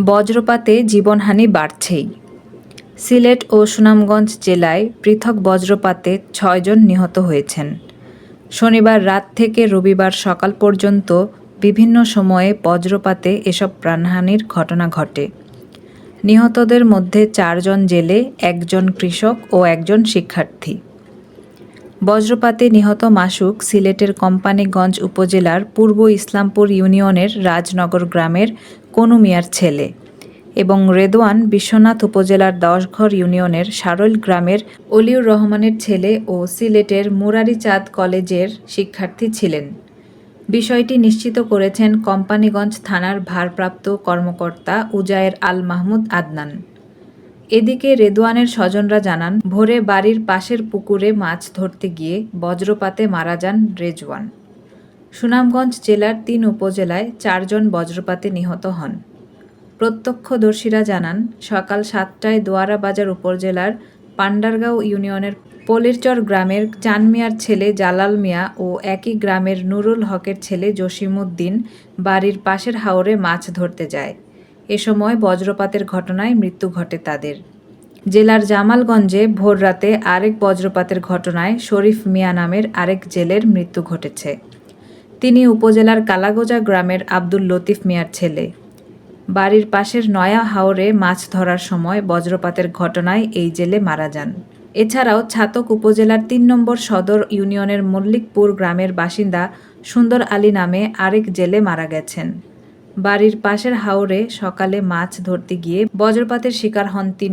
বজ্রপাতে জীবনহানি বাড়ছেই। সিলেট ও সুনামগঞ্জ জেলায় পৃথক বজ্রপাতে ছয়জন নিহত হয়েছেন। শনিবার রাত থেকে রবিবার সকাল পর্যন্ত বিভিন্ন সময়ে বজ্রপাতে এসব প্রাণহানির ঘটনা ঘটে। নিহতদের মধ্যে চারজন জেলে, একজন কৃষক ও একজন শিক্ষার্থী। বজ্রপাতে নিহত মাসুক সিলেটের কোম্পানিগঞ্জ উপজেলার পূর্ব ইসলামপুর ইউনিয়নের রাজনগর গ্রামের কনু মিয়ার ছেলে এবং রেদওয়ান বিশ্বনাথ উপজেলার দশঘর ইউনিয়নের সারৈল গ্রামের অলিউর রহমানের ছেলে ও সিলেটের মুরারিচাঁদ কলেজের শিক্ষার্থী ছিলেন। বিষয়টি নিশ্চিত করেছেন কোম্পানিগঞ্জ থানার ভারপ্রাপ্ত কর্মকর্তা উজায়ের আল মাহমুদ আদনান। এদিকে রেদোয়ানের স্বজনরা জানান, ভোরে বাড়ির পাশের পুকুরে মাছ ধরতে গিয়ে বজ্রপাতে মারা যান রেজওয়ান। সুনামগঞ্জ জেলার তিন উপজেলায় চারজন বজ্রপাতে নিহত হন। প্রত্যক্ষদর্শীরা জানান, সকাল সাতটায় দোয়ারা বাজার উপজেলার পান্ডারগাঁও ইউনিয়নের পলিরচর গ্রামের চানমিয়ার ছেলে জালাল মিয়া ও একই গ্রামের নুরুল হকের ছেলে জসিমউদ্দিন বাড়ির পাশের হাওরে মাছ ধরতে যায়। এ সময় বজ্রপাতের ঘটনায় মৃত্যু ঘটে তাদের। জেলার জামালগঞ্জে ভোররাতে আরেক বজ্রপাতের ঘটনায় শরীফ মিয়া নামের আরেক জেলের মৃত্যু ঘটেছে। তিনি উপজেলার কালাগোজা গ্রামের আব্দুল লতিফ মিয়ার ছেলে। বাড়ির পাশের নয়া হাওরে মাছ ধরার সময় বজ্রপাতের ঘটনায় এই জেলে মারা যান। এছাড়াও ছাতক উপজেলার তিন নম্বর সদর ইউনিয়নের মল্লিকপুর গ্রামের বাসিন্দা সুন্দর আলী নামে আরেক জেলে মারা গেছেন। বাড়ির পাশের হাওরে সকালে মাছ ধরতে গিয়ে বজ্রপাতের শিকার হন